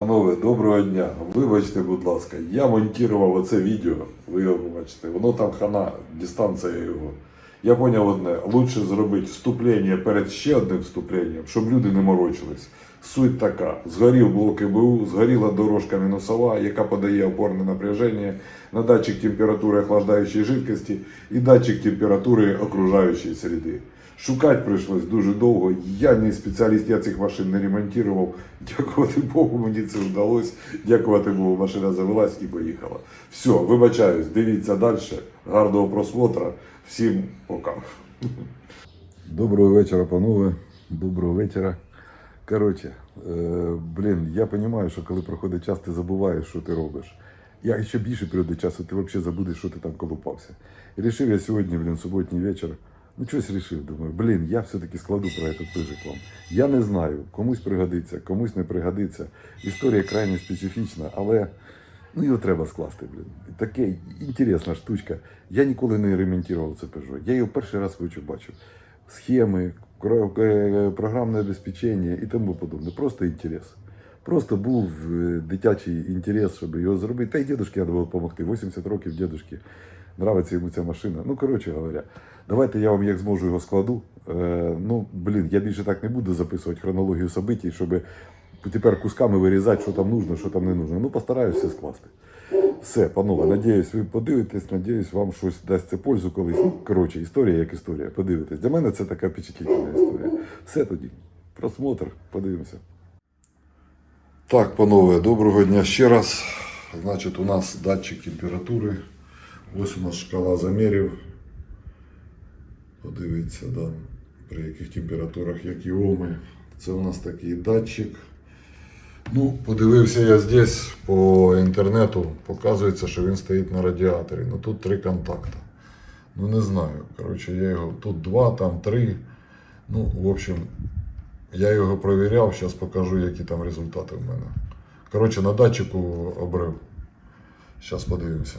Панове, доброго дня. Вибачте, будь ласка, я монтував оце відео, ви його побачите, воно там хана, дистанція його. Я зрозумів одне, лучше зробити вступлення перед ще одним вступленням, щоб люди не морочились. Суть така: згорів блок ІБУ, згоріла дорожка мінусова, яка подає опорне напряження на датчик температури охлаждаючої жидкості і датчик температури окружаючої середи. Шукати прийшлось дуже довго. Я не спеціаліст, я цих машин не ремонтував. Дякувати Богу, мені це вдалося. Дякувати Богу, машина завелась і поїхала. Все, вибачаюсь, дивіться далі. Гарного просмотра. Всім пока. Доброго вечора, панове. Доброго вечора. Коротше, е, блін, я розумію, що коли проходить час, ти забуваєш, що ти робиш. Я ще більше періоди часу, ти взагалі забудеш, що ти там колупався. Рішив я сьогодні, блін, суботній вечір. Ну, щось рішив, думаю, блін, я все-таки складу про этот пижик вам. Я не знаю, комусь пригодиться, комусь не пригодиться. Історія крайне специфічна, але ну, його треба скласти, блін. Таке інтересна штучка. Я ніколи не ремонтував це Peugeot. Я його перший раз вичу бачив. Схеми, е, програмне забезпечення і тому подобне. Просто інтерес. Просто був е, дитячий інтерес, щоб його зробити. Та й дідушки треба було допомогти. 80 років дідушки. Нравиться йому ця машина. Ну, коротше говоря, давайте я вам як зможу його складу. Е, ну, блін, я більше так не буду записувати хронологію событий, щоб тепер кусками вирізати, що там нужно, що там не нужно. Ну, постараюся скласти. Все, панове, надіюсь, ви подивитесь, надіюсь, вам щось дасть це пользу колись. Ну, коротше, історія як історія. Подивитесь. Для мене це така впечатлительна історія. Все тоді. Просмотр, подивимося. Так, панове, доброго дня ще раз. Значить, у нас датчик температури. Ось у нас шкала замірів. Подивіться, да, при яких температурах які оми. Це у нас такий датчик. Ну, подивився я здесь по інтернету, показується, що він стоїть на радіаторі. Ну тут три контакти. Ну не знаю. Коротше, я його тут два, там три. Ну, в общем, я його провіряв, зараз покажу, які там результати в мене. Коротше, на датчику обрив. Зараз подивимося.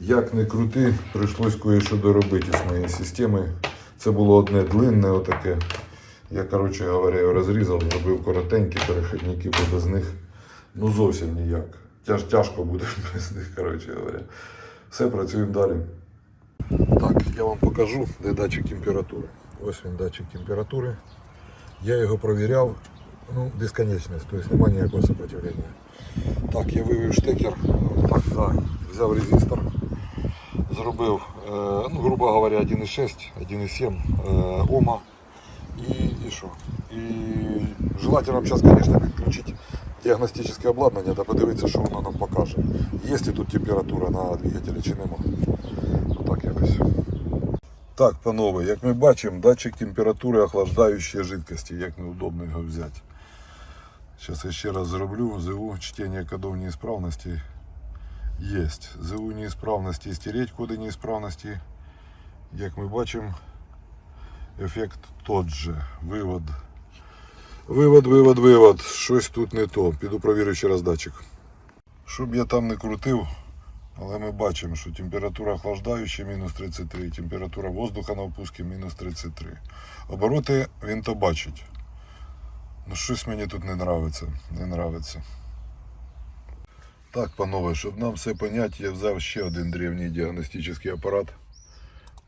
Як не крути, прийшлось кое-що доробити з моєї системи. Це було одне длинне отаке. Я, коротше говоря, розрізав, зробив коротенькі перехідники, бо без них ну зовсім ніяк. Тяж, тяжко буде без них, коротше говоря. Все, працюємо далі. Так, я вам покажу, де датчик температури. Ось він датчик температури. Я його провіряв. Ну, безконечність, тобто немає ніякого сопротивлення. Так, я вивів штекер. Так, да, взяв резистор. Зробив, е, ну, грубо говоря, 1,6, 1,7 е, Ома. І, і що? І желательно зараз, звісно, підключити діагностичне обладнання та подивитися, що воно нам покаже. Є ли тут температура на двигателі чи нема. Отак якось. Так, панове, як ми бачимо, датчик температури охлаждаючої жидкості, як неудобно його взяти. Зараз я ще раз зроблю ЗУ чтення кодов неисправності. Есть. ЗУ неисправності, стереть коди неисправності. Як ми бачимо, ефект тот же. Вивод. Вивод, вивод, вивод. Щось тут не то. Піду провірю ще раз датчик. Щоб я там не крутив, але ми бачимо, що температура охлаждаюча мінус 33, температура воздуха на опуску мінус 33. Обороти він то бачить. Ну щось мені тут не нравиться. Не нравиться. Так, панове, щоб нам все поняти, я взяв ще один древній діагностичний апарат.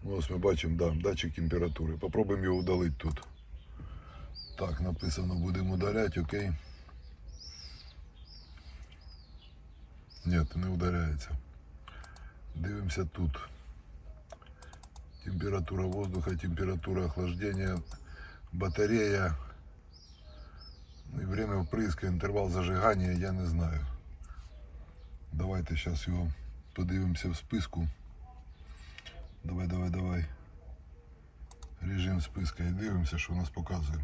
Ну, ось ми бачимо, да, датчик температури. Попробуємо його удалити тут. Так, написано, будемо удаляти, окей. Ні, не удаляється. Дивимося тут. Температура воздуха, температура охлаждения, батарея. Ну и время впрыска, интервал зажигания, я не знаю. Давайте зараз його подивимося в списку. Давай, давай, давай. Режим списка і дивимося, що у нас показує.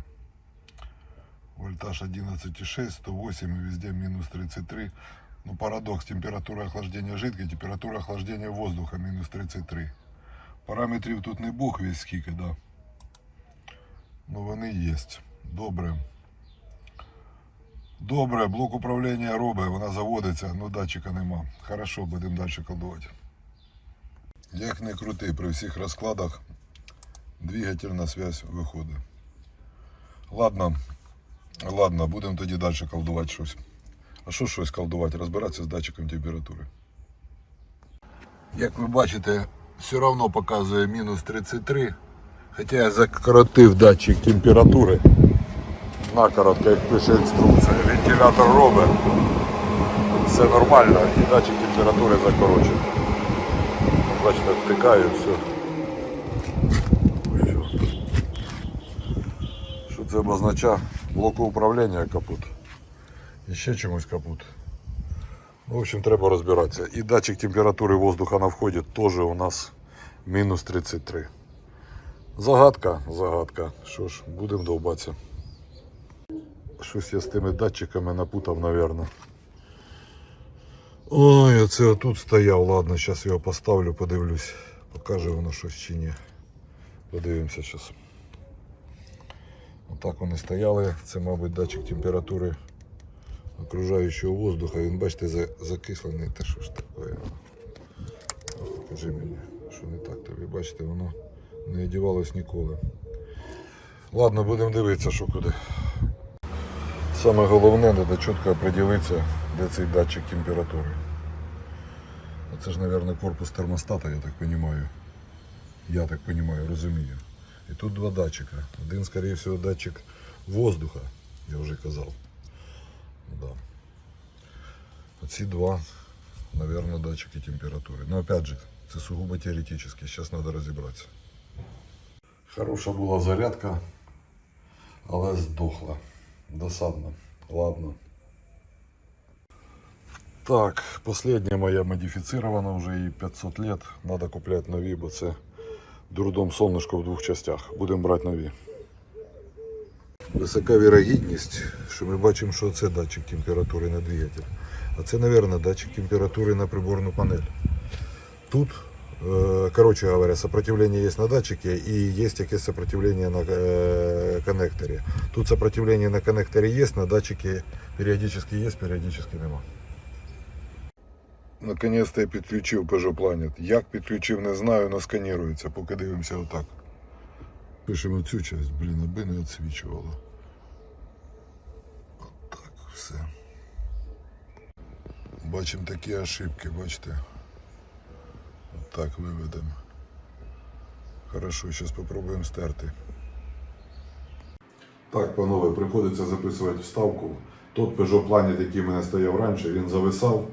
Вольтаж 11,6, 108 и везде минус 33. Ну, парадокс. Температура охлаждения жидкой, температура охлаждения воздуха минус 33. Параметрів тут не бог весь скільки, да. Ну вони є. Добре. Добре, блок управління робить, вона заводиться, ну датчика нема. Хорошо, будемо далі колдувати. Як не крути, при всіх розкладах двигатель на виходить. Ладно, Ладно, будемо тоді далі колдувати щось. А що щось колдувати? Розбиратися з датчиком температури. Як ви бачите, все одно показує мінус 33. Хоча я закоротив датчик температури. Накоротко, як пише інструкція. Вентилятор робить. Все нормально і датчик температури закорочений. Бачите, втикаю, все. Що це обозначає? Блоку управління капут. І ще чомусь капут. Ну, в общем, треба розбиратися. І датчик температури воздуха на вході теж у нас мінус 33. Загадка, загадка. Що ж, будемо довбатися. Щось я з тими датчиками напутав, мабуть. Ой, оце отут стояв. Ладно, зараз його поставлю, подивлюсь. Покаже воно щось чи ні. Подивимося зараз. Отак вони стояли. Це, мабуть, датчик температури окружаючого воздуха. Він, бачите, закислений. Та що ж таке? Покажи мені, що не так тобі. Бачите, воно не одівалось ніколи. Ладно, будемо дивитися, що куди. Саме головне, треба чітко определитися, де цей датчик температури. Це ж, мабуть, корпус термостата, я так розумію. Я так розумію, розумію. І тут два датчика. Один, скоріше всього, датчик воздуха, я вже казав. Да. Оці два, мабуть, датчики температури. Но опять же, це сугубо теоретично. Зараз треба розібратися. Хороша була зарядка, але здохла. Досадно. Ладно. Так, последняя моя модифицирована уже и 500 лет. Надо купляти нові, бо це дурдом сонечко в двох частях. Будемо брати нові. Висока вірогідність, що ми бачимо, що це датчик температури на двигатель. А це, мабуть, датчик температури на приборну панель. Тут, короче говоря, сопротивление есть на датчике и есть якесь сопротивление на э, коннекторе. Тут сопротивление на коннекторе есть, на датчике периодически есть, периодически нема. Наконец-то я підключив Peugeot Planet. Як підключив, не знаю, але сканірується, поки дивимося отак. Пишемо цю часть, блін, аби не відсвічувало. Отак, все. Бачимо такі ошибки, бачите. Отак виведемо. Хорошо, зараз спробуємо стерти. Так, панове, приходиться записувати вставку. Тот Peugeot Planet, який в мене стояв раніше, він зависав.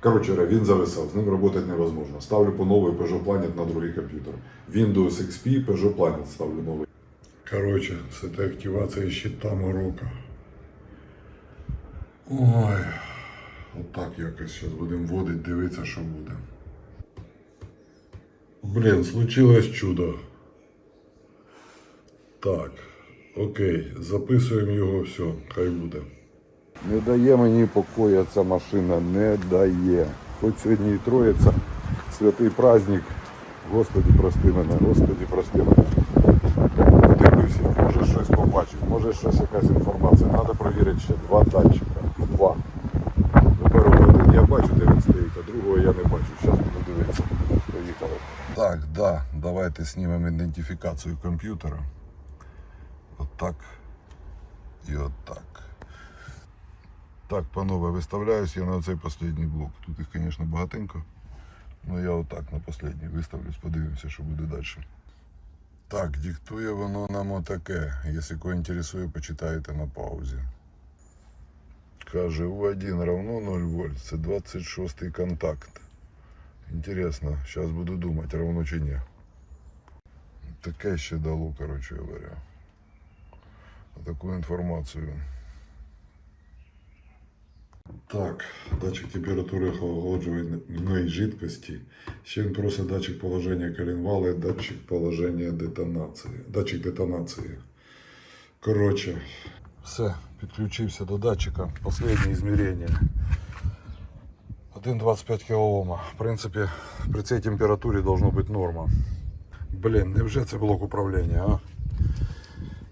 Коротше, він зависав, з ним працювати невозможно. Ставлю по новий Peugeot Planet на другий комп'ютер. Windows XP, Peugeot Planet ставлю новий. Коротше, це та активація щита Морока. Ой, отак якось зараз будемо вводити, дивитися, що буде. Блін, случилось чудо. Так, окей, записуємо його, все, хай буде. Не дає мені покоя ця машина, не дає. Хоч сьогодні і троїться, святий праздник. Господи, прости мене, Господи, прости мене. Дивлюся, може щось побачив, може щось якась інформація. Треба перевірити ще два датчика. Два. Тепер один я бачу, де він стоїть, а другого я не бачу. Зараз буду дивитися. Поїхали. Так, да, давайте знімемо ідентифікацію комп'ютера. Отак. І отак. Так, панове, виставляюсь я на цей останній блок. Тут їх, звісно, багатенько. Ну я отак на останній виставлюсь, подивимося, що буде далі. Так, диктує воно нам отаке. Якщо кого інтересує, почитаєте на паузі. Каже, У1 равно 0 вольт. Це 26 контакт. Інтересно, зараз буду думати, равно чи ні. Таке ще дало, коротше говоря. Таку інформацію. Так, датчик температури охолоджувальної жидкості. Ще він просить датчик положення коленвала і датчик положення детонації. Датчик детонації. Коротше, все, підключився до датчика. Последнє измерення. 1,25 кОм. В принципі, при цій температурі должно бути норма. Блін, невже це блок управління, а?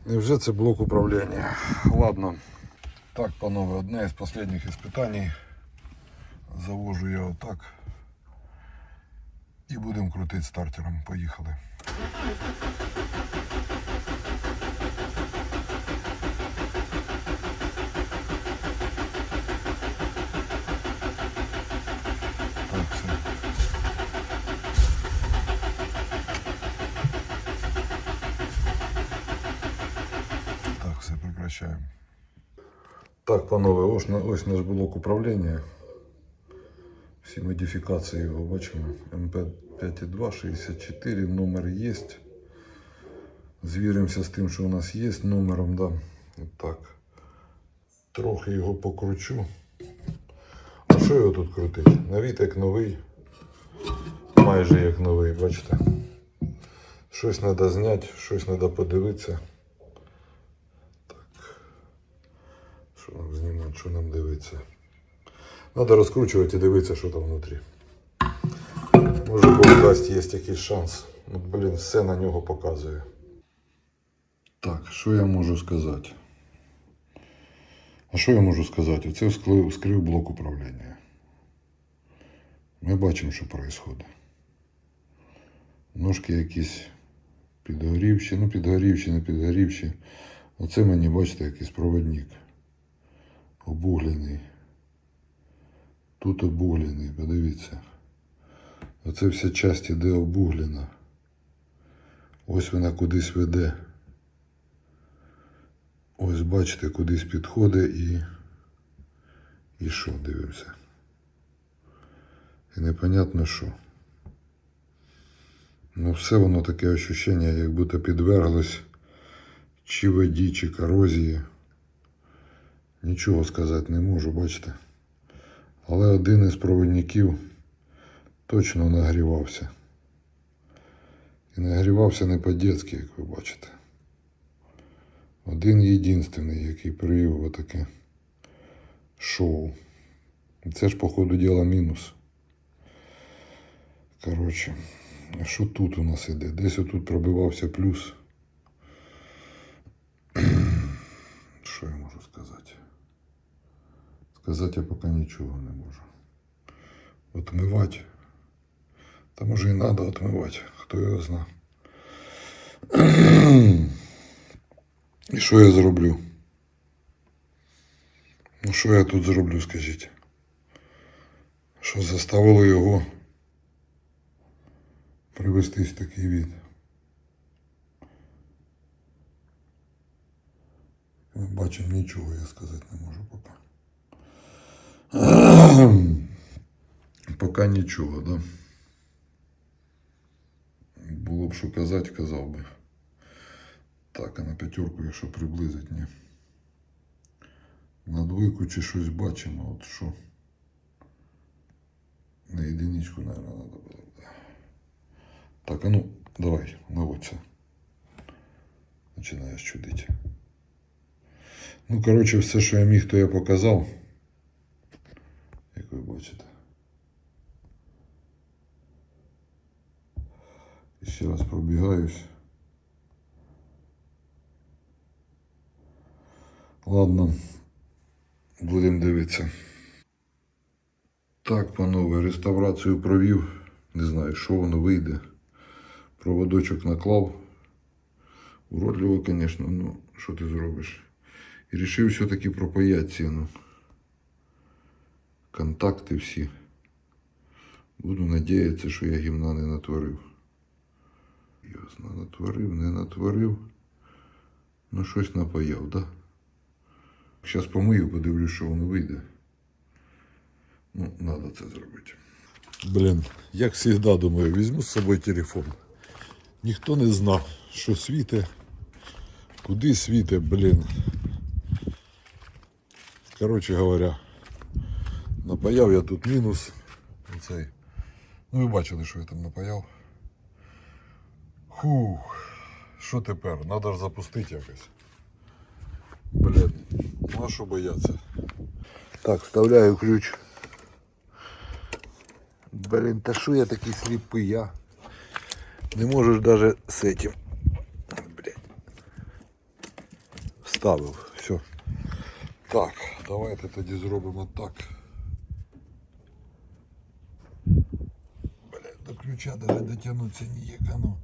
Невже це блок управління? Ладно. Так, панове, одне із останніх іспитань. Завожу я отак. І будемо крутити стартером. Поїхали. Так, панове, ось, ось наш блок управління. Всі модифікації його бачимо. МП5.2, 64, номер є. Звіримося з тим, що у нас є номером, да. Так. Трохи його покручу. А що його тут крутить? Навіть як новий. Майже як новий, бачите. Щось треба зняти, щось треба подивитися. Так. Що нам знімати, що нам дивитися? Треба розкручувати і дивитися, що там внутрі. Може Бог дасть, є якийсь шанс. Ну, блін, все на нього показує. Так, що я можу сказати? А що я можу сказати? Оце вскрив блок управління. Ми бачимо, що відбувається. Ножки якісь підгорівші, ну підгорівші, не підгорівші. Оце мені, бачите, якийсь проводник. Обуглений. Тут обуглений, подивіться. Оце вся часть іде обуглена. Ось вона кудись веде. Ось бачите, кудись підходить і. І що, дивимося. І непонятно що. Ну, все воно таке ощущення, як будто підверглось чи воді, чи корозії. Нічого сказати не можу, бачите. Але один із провідників точно нагрівався. І нагрівався не по-дєцьки, як ви бачите. Один єдинственний, який привів отаке шоу. Це ж, по ходу діла, мінус. Коротше, що тут у нас іде? Десь отут пробивався плюс. Що я можу? Сказати я поки нічого не можу. Отмивати. Та може і треба отмивати, хто його зна. І що я зроблю? Ну що я тут зроблю, скажіть? Що заставило його привестись в такий від? Ми бачимо нічого, я сказати не можу поки. Поки нічого, да? Було б що казати, казав би. Так, а на п'ятерку, якщо приблизить, ні. На двойку чи щось бачимо, от що. На єдиничку, мабуть, треба було. Так, а ну, давай, наводься. Починаєш чудити. Ну, коротше, все, що я міг, то я показав. Ви. І ще раз пробігаюсь. Ладно, будемо дивитися. Так, панове, реставрацію провів. Не знаю, що воно вийде. Проводочок наклав. Уродливо, звісно, ну що ти зробиш? І рішив все-таки пропаять ціну. Контакти всі. Буду надіятися, що я гімна не натворив. Ясно, натворив, не натворив. Ну, щось напаяв, да? Зараз помию, подивлюсь, що воно вийде. Ну, треба це зробити. Блін, як завжди, думаю, візьму з собою телефон. Ніхто не знав, що світе, куди світе, блін. Коротше говоря, напаяв я тут мінус. Оцей. Ну, ви бачили, що я там напаяв. Фух, що тепер? Надо ж запустити якось. Блін, ну а що бояться? Так, вставляю ключ. Блін, та що я такий сліпий, я? Не можеш даже з этим. Блядь. Вставив, все. Так, давайте тоді зробимо так. ключа даже дотягнутися ніяк, а ну.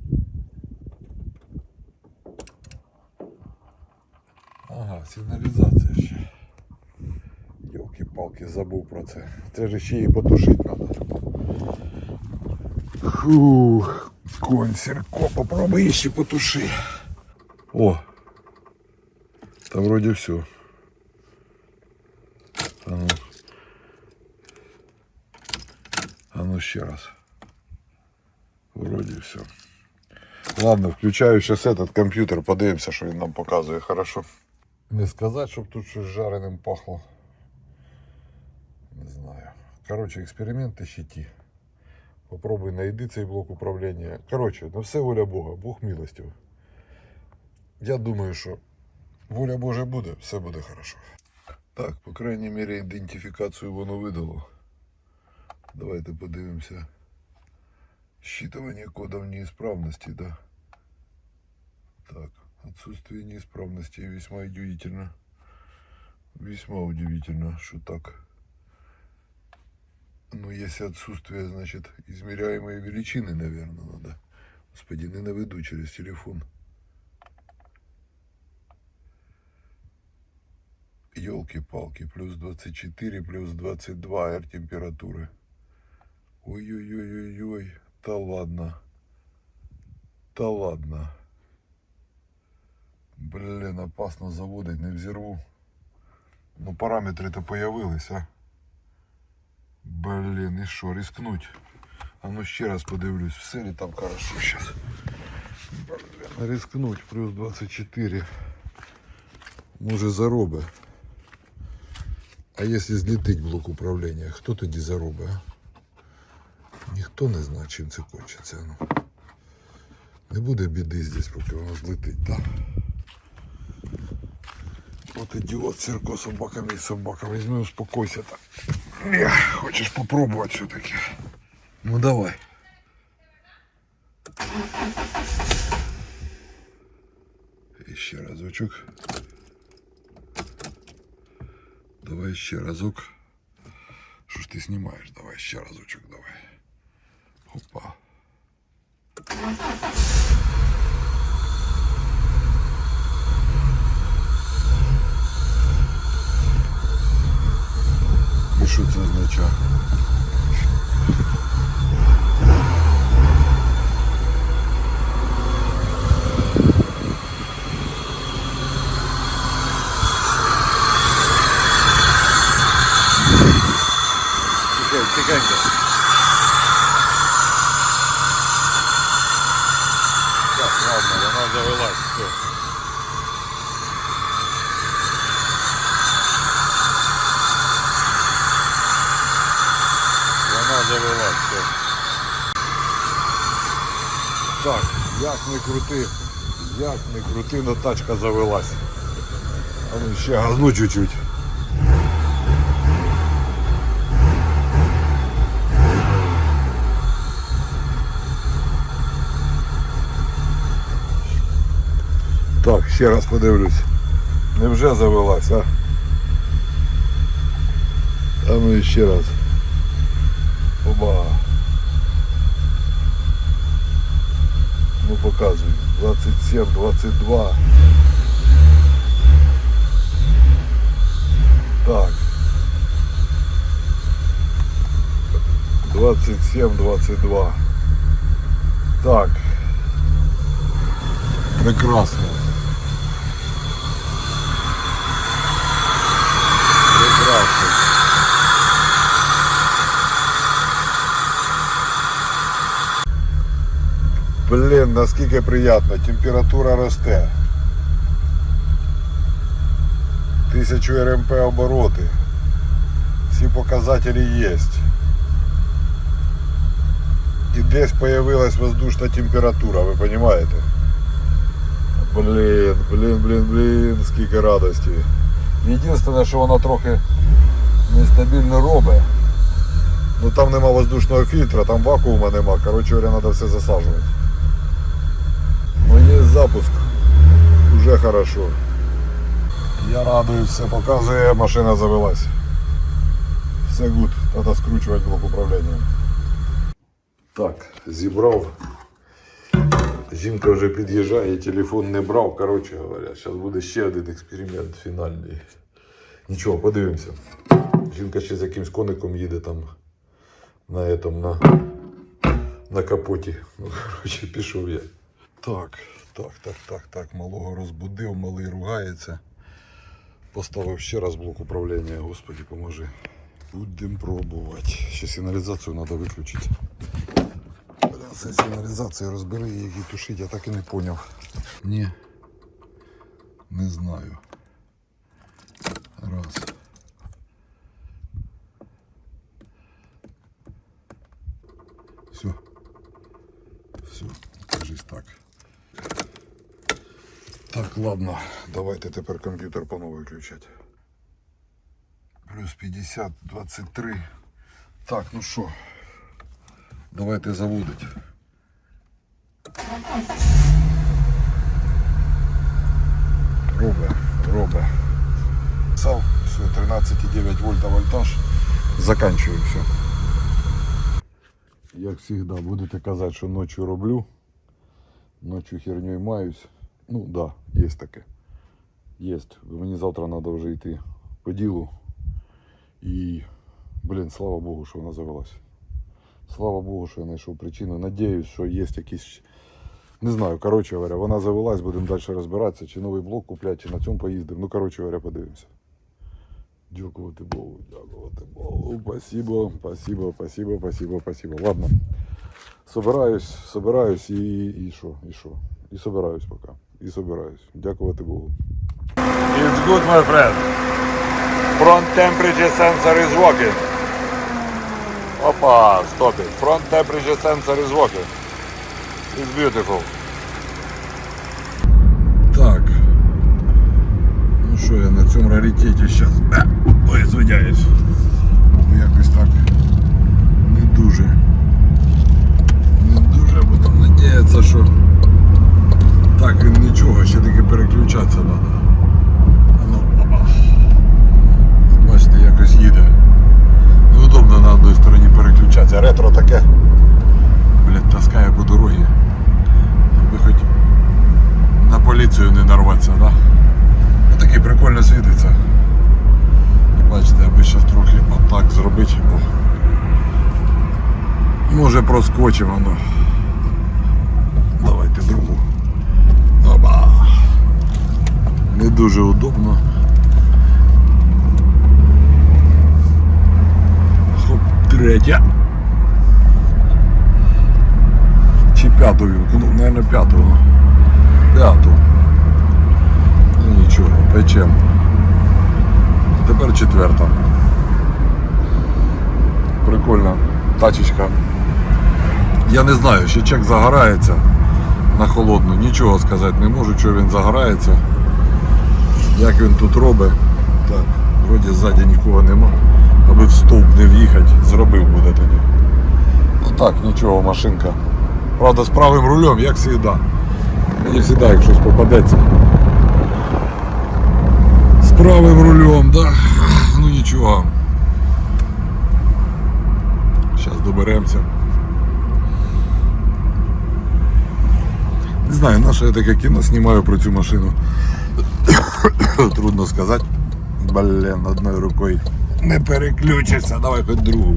Ага, сигналізація ще. Йолки-палки, забув про це. Це ж ще її потушити треба. Фух, конь Сірко, попробуй ще потуши. О, Та вроді все. А ну. А ну ще раз. Вроді все. Ладно, включаю сейчас этот комп'ютер, подивимося, що він нам показує, хорошо. Не сказати, щоб тут щось жареним пахло. Не знаю. Коротше, експерименти ще. Попробуй знайди цей блок управління. Коротше, на все воля Бога, Бог милостив. Я думаю, що воля Божа буде, все буде хорошо. Так, по крайній мірі, ідентифікацію воно видало. Давайте подивимося. Считывание кодов неисправности, да? Так, отсутствие неисправности весьма удивительно. Весьма удивительно, что так. Ну, если отсутствие, значит, измеряемые величины, наверное, надо. Господи, не наведу через телефон. Елки-палки, плюс 24, плюс 22 R температуры. Ой-ой-ой-ой-ой, та ладно. Та ладно. Блін, опасно заводить, не взірву. Ну, параметри-то появились, а. Блін, і що, рискнуть? А ну ще раз подивлюсь, все ли там хорошо сейчас. Блін, рискнуть, плюс 24. Може зароби. А якщо злітить блок управління, хто тоді заробить, а? Ніхто не знає, чим це кончиться. Ну. Не буде біди здесь, поки воно злетить, так. От ідіот Сірко собаками і собаками. Візьми, успокойся так. Хочеш попробувати все-таки. Ну давай. І ще разочок. Давай ще разок. Що ж ти знімаєш? Давай ще разочок, давай. Опа. І що це означає? Тихенько, тихенько. Так, ладно, вона завелась, все. Вона завелась, все. Так, як не крути, як не крути, но тачка завелась. А ну ще газну чуть-чуть. Так, ще раз подивлюсь. Невже завелась, а? А ну ще раз. Показуй. 27, 22. Так. 27, 22. Так. Прекрасно. Блін, наскільки приємно. Температура росте. 1000 РМП обороти. Всі показателі є. І десь появилась воздушна температура, ви розумієте? Блін, блін, блін, блін, скільки радості. Єдине, що вона трохи нестабільно робить. Ну там нема воздушного фільтра, там вакуума нема. Коротше говоря, треба все засаджувати. Ну є запуск. Уже хорошо. Я радуюсь, все показує, машина завелась. Все гуд, треба скручувати блок управління. Так, зібрав. Жінка вже під'їжджає, телефон не брав. Коротше говоря, зараз буде ще один експеримент фінальний. Нічого, подивимося. Жінка ще з якимсь коником їде там на этом, на, на капоті. Ну, коротше, пішов я. Так, Так, так, так, так. Малого розбудив, малий ругається. Поставив ще раз блок управління, господи, поможи. Будемо пробувати. Ще сигналізацію треба виключити. Це сигналізація розбери її тушить, я так і не поняв. Ні. Не знаю. Раз. Все. Все, кажись так. Так, ладно, давайте тепер комп'ютер по новій включати. Плюс 50, 23. Так, ну що, давайте заводить. Робе, робе. Сал, все, 13,9 вольта вольтаж. Заканчиваю все. Як завжди, будете казати, що ночі роблю. Ночі херню маюсь. Ну да, є таке. Є. Мені завтра треба вже йти по ділу. І, блін, слава Богу, що вона завелась. Слава Богу, що я знайшов причину. Надіюсь, що є якісь. Не знаю, коротше говоря, вона завелась, будемо далі розбиратися, чи новий блок купляти, чи на цьому поїздимо. Ну, коротше говоря, подивимося. Дякувати Богу, дякувати Богу. Спасибо, спасибо, спасибо, спасибо, спасибо. Ладно. Собираюсь, собираюсь і що, і що? І собираюсь поки. І собираюсь. Дякувати Богу. It's good, my friend. Front temperature sensor is working. Опа, stop it. Front temperature sensor is working. It's beautiful. Так. Ну що, я на цьому раритеті зараз. Ой, звиняюсь. Ну, Якось так. Не дуже. Не дуже будемо надіятися, що так і нічого, ще таки переключатися треба. Ну, опа. Бачите, якось їде. Неудобно на одній стороні переключатися. Ретро таке. Блять, таскає по дорозі. Аби хоч на поліцію не нарватися, да? Ну такий прикольно світиться. Бачите, аби зараз трохи отак зробити. О. Може проскочимо, ну. Давайте другу. Оба. Не дуже удобно. Хоп, третя. Чи п'яту вімкну? Наверное, п'яту. П'яту. Ну нічого, печем. Тепер четверта. Прикольна тачечка. Я не знаю, ще чек загорається на холодну. Нічого сказати не можу, що він загорається. Як він тут робить. Так, вроді ззаді нікого нема. Аби в стовп не в'їхати, зробив буде тоді. Ну так, нічого, машинка. Правда, з правим рулем, як завжди. Мені завжди, як щось попадеться. З правим рулем, да. Ну нічого. Зараз доберемося. Не знаю, на що я таке кіно знімаю про цю машину. Трудно сказати. Блін, одною рукою не переключишся, давай хоч другу.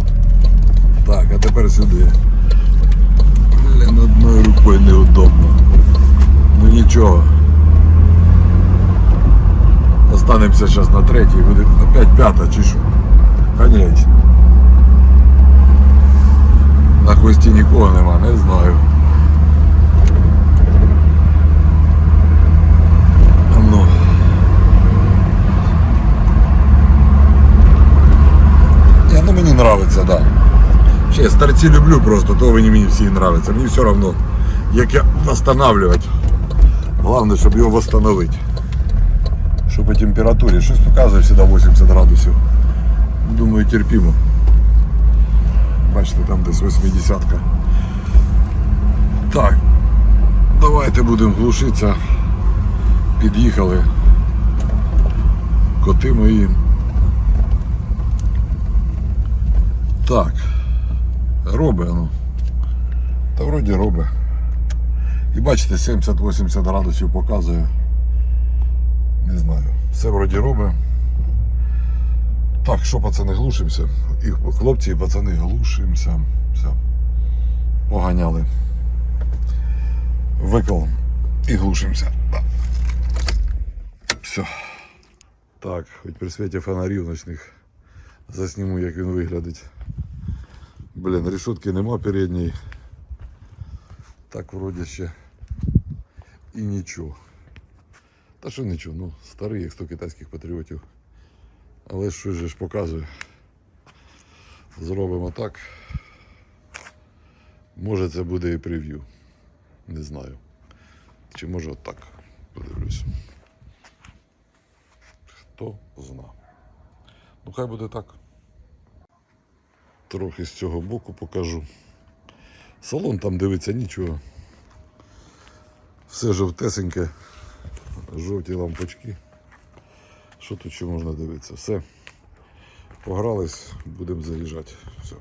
Так, а тепер сюди. Блін, одною рукою неудобно. Ну нічого. Останемося зараз на третій, буде опять п'ята чи що. Конечно. На хвості нікого нема, не знаю. Ну. Нравиться, да. Ще я старці люблю просто, то мені всі нравятся. Мені все одно, як я восстанавливать. Головне, щоб його восстановити. Що по температурі? Щось показує всегда 80 градусів. Думаю, терпимо. Бачите, там десь 80 -ка. Так, давайте будемо глушитися. Під'їхали. Коти мої. Так. Робе, ну. Та вроді робе. І бачите, 70-80 градусів показує. Не знаю. Все вроді робить. Так, що, пацани, глушимося. І хлопці і пацани глушимося. Все. Поганяли. Викол і глушимося. Все. Так, хоч при світі фонарів ночних засніму, як він виглядить. Блін, решетки нема передньої. Так вроді ще і нічого. Та що нічого, ну, старий, як 100 китайських патріотів. Але щось же ж показує. Зробимо так. Може це буде і прев'ю. Не знаю. Чи може отак. Подивлюсь. Хто зна. Ну хай буде так. Трохи з цього боку покажу. Салон там дивиться нічого. Все жовтесеньке, жовті лампочки. Що тут ще можна дивитися? Все. Погрались, будемо заїжджати. Все.